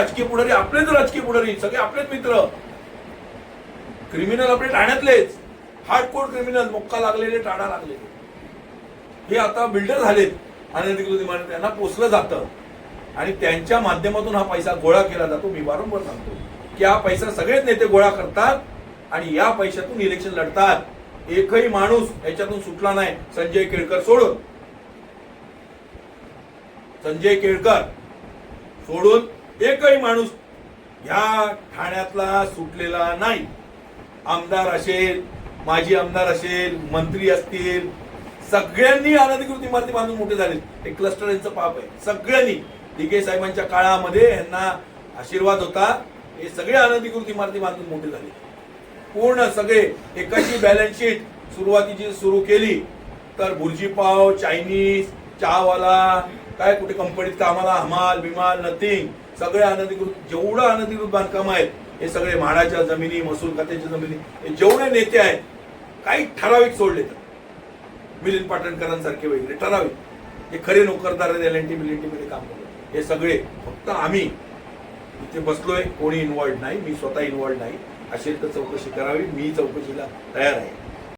राजकीय पुढारी आपलेच राजकीय पुढारी सगळे आपलेच मित्र. क्रिमिनल आपले ठाण्यातलेच. हार्डकोर क्रिमिनल मुक्का लागलेले टाळा लागलेले. हे आता बिल्डर झालेत अनधिकृत इमारत त्यांना पोचलं जातं. आणि त्यांच्या माध्यमातून हा पैसा गोळा केला जातो. मी वारंवार सांगतो की हा पैसा सगळेच नेते गोळा करतात आणि या पैशातून इलेक्शन लढतात. एकही माणूस याच्यातून सुटला नाही. संजय केळकर सोडून. संजय केळकर सोडून एकही माणूस या ठाण्यातला सुटलेला नाही. आमदार असेल माजी आमदार असेल मंत्री असतील सगळ्यांनी अनधिकृत इमारती बांधून मोठे झाले. हे क्लस्टर यांचं पाप आहे. सगळ्यांनी. दिगे साहेबांच्या काळामध्ये यांना आशीर्वाद होता. हे सगळे अनधिकृत इमारती बांधून मोठे झाले. पूर्ण सगळे एकाची बॅलन्स शीट सुरुवातीची सुरू केली. तर भुर्जी पाव चायनीज चहावाला काय कुठे कंपनीत कामाला हमाल बिमाल नथिंग सगळे अनधिकृत जेवढं अनधिकृत बांधकाम आहेत हे सगळे म्हाडाच्या जमिनी महसूल खात्याच्या जमिनी हे जेवढे नेते आहेत काही ठराविक सोडले तर मिलिंद पाटणकरांसारखे वगैरे ठराविक. हे खरे नोकरदार एल एन टी मध्ये काम करतात. हे सगळे फक्त आम्ही. इथे बसलोय कोणी इन्व्हॉल्ड नाही मी स्वतः इन्व्हॉल्ड नाही. असेल तर चौकशी करावी मी चौकशीला तयार आहे.